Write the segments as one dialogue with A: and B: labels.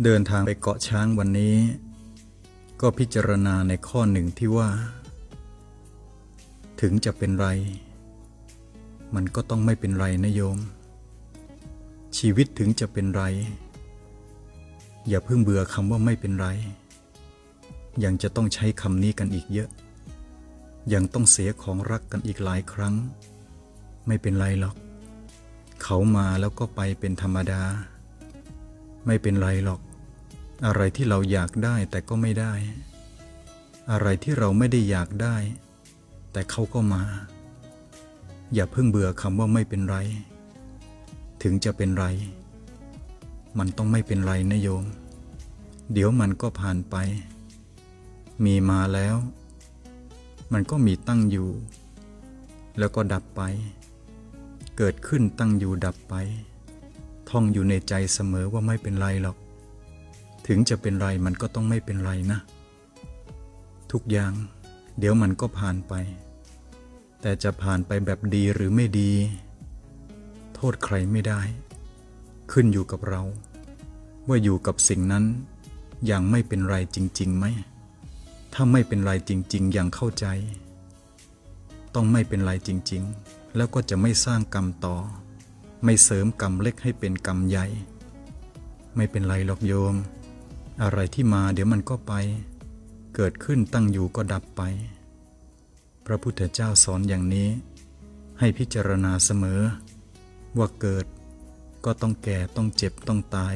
A: เดินทางไปเกาะช้างวันนี้ ก็พิจารณาในข้อหนึ่งที่ว่า ถึงจะเป็นไร มันก็ต้องไม่เป็นไรนะโยม ชีวิตถึงจะเป็นไร อย่าเพิ่งเบื่อคำว่าไม่เป็นไร ยังจะต้องใช้คำนี้กันอีกเยอะ ยังต้องเสียของรักกันอีกหลายครั้ง ไม่เป็นไรหรอก เขามาแล้วก็ไปเป็นธรรมดา ไม่เป็นไรหรอก อะไรที่เราอยากได้แต่ก็ไม่ได้ อะไรที่เราไม่ได้อยากได้ แต่เขาก็มา อย่าเพิ่งเบื่อคำว่าไม่เป็นไร ถึงจะเป็นไร มันต้องไม่เป็นไรนะโยม เดี๋ยวมันก็ผ่านไป มีมาแล้ว มันก็มีตั้งอยู่ แล้วก็ดับไป เกิดขึ้นตั้งอยู่ดับไป ท่องอยู่ในใจเสมอว่าไม่เป็นไรหรอก ถึงจะเป็นไรมันก็ต้องไม่เป็นไรนะ ทุกอย่าง เดี๋ยวมันก็ผ่านไป แต่จะผ่านไปแบบดีหรือไม่ดี โทษใครไม่ได้ ขึ้นอยู่กับเรา ว่าอยู่กับสิ่งนั้น อย่างไม่เป็นไรจริงๆไหม ถ้าไม่เป็นไรจริง ๆ อย่างเข้าใจ ต้องไม่เป็นไรจริง ๆ แล้วก็จะไม่สร้างกรรมต่อ ไม่เสริมกรรมเล็กให้เป็นกรรมใหญ่ ไม่เป็นไรหรอกโยม อะไรที่มาเดี๋ยวมันก็ไป เกิดขึ้นตั้งอยู่ก็ดับไป พระพุทธเจ้าสอนอย่างนี้ ให้พิจารณาเสมอ ว่าเกิดก็ต้องแก่ต้องเจ็บต้องตาย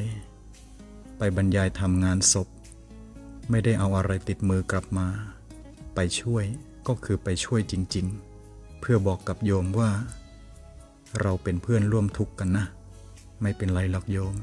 A: ไปบรรยายทำงานศพ ไม่ได้เอาอะไรติดมือกลับมา ไปช่วยก็คือไปช่วยจริง ๆ เพื่อบอกกับโยมว่า เราเป็นเพื่อนร่วมทุกข์กันนะ ไม่เป็นไรหรอกโยม